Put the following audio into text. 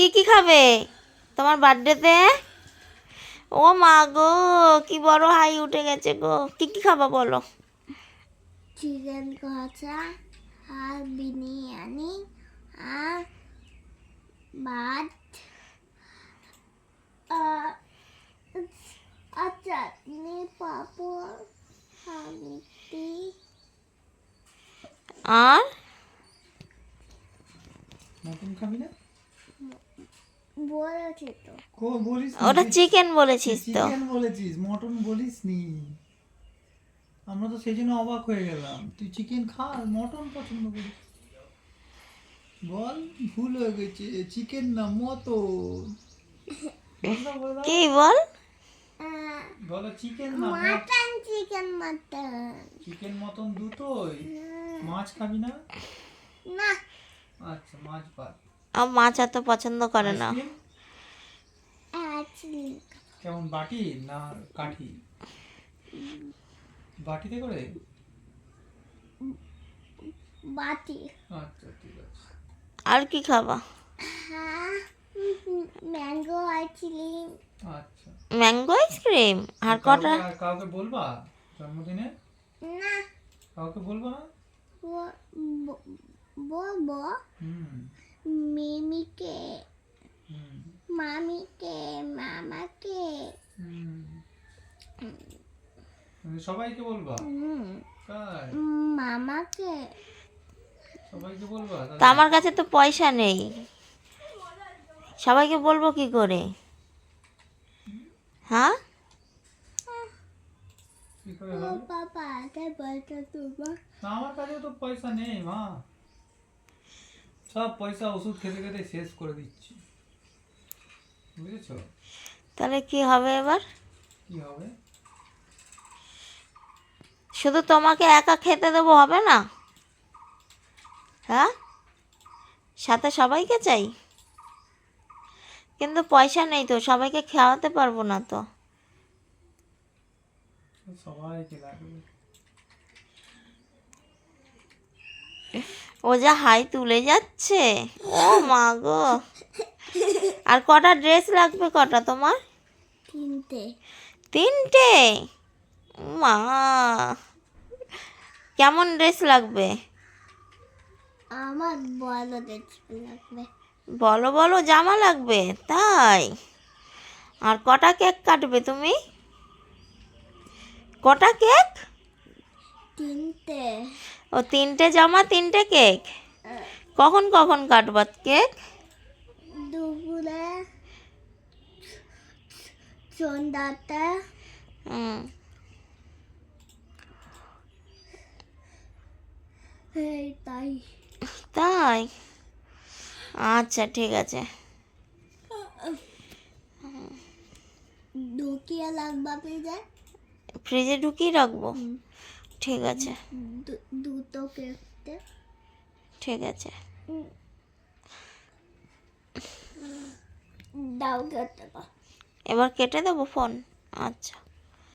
কি কি খাবে? তোমার বার্থডেতে ও মা গো কি বড় হাই উঠে গেছে গো। কি কি খাবা বলো? চিকেন কষা আর বিরিয়ানি আর ভাত আর চাটনি পাঁপড় আর মিষ্টি আর? মটন খাবি না? ওটা চিকেন বলেছিস তো। চিকেন বলেছিস মটন বলিস নি আমরা তো সেই জন্য অবাক হয়ে গেলাম। তুই চিকেন খা মটন পছন্দ করিস। বল ভুল হয়ে গেছে। চিকেন না মটন কি বল? বলো চিকেন না mutton chicken mutton chicken mutton দুটোই? মাছ খাবি না? না। আচ্ছা মাছ বাদ আর মাছ এত পছন্দ করে না। আইসক্রিম কেমন বাটি না কাঠি? বাটিতে করে? বাটি। আচ্ছা ঠিক আছে। আর কি খাবা? হ্যাঁ ম্যাঙ্গো আইসক্রিম আচ্ছা। ম্যাঙ্গো আইসক্রিম আর কটা? কাউকে- বলবা জন্মদিনে? না। কাউকে বলবা না? বলব। হুম। মিমিকে। মামিকে মামাকে। সবাইকে বলবা? হুম, মামাকে। সবাইকে বলবা? তা আমার কাছে তো পয়সা নেই। সবাইকে বলব কি করে? হ্যাঁ? বাবা আগে বলতো তোমার আমার কাছে তো পয়সা নেই মা। সব পয়সা ওষুধ খেতে খেতে শেষ করে দিচ্ছি। বুঝেছ? তাহলে কি হবে এবার? কি হবে? শুধু তোমাকে একা খেতে দেবো হবে না? হ্যাঁ? সাথে সবাইকে চাই? কিন্তু পয়সা নেই তো সবাইকে খাওয়াতে পারব না তো। সবাইকে লাগবে। ও যা হাই তুলে যাচ্ছে। ও মা গো। আর কটা ড্রেস লাগবে কটা তোমার? তিনটে। তিনটে? মা। কেমন ড্রেস লাগবে? আমার বড় দেখতে লাগবে। বলো বলো জামা লাগবে? তাই? আর কটা কেক কাটবে তুমি? কটা কেক? তিনটে। ও তিনটে জামা তিনটে কেক? কখন কখন কাটবা কেক? দুপুরে সন্ধ্যাতে। তাই। তাই? আচ্ছা ঠিক আছে। ঢুকিয়ে লাগবা পেজে ফ্রিজে ঢুকিয়ে রাখব? ঠিক আছে। দুটো কেটে ঠিক আছে। দাও কেটে এবার কেটে দেবো ফোন আচ্ছা।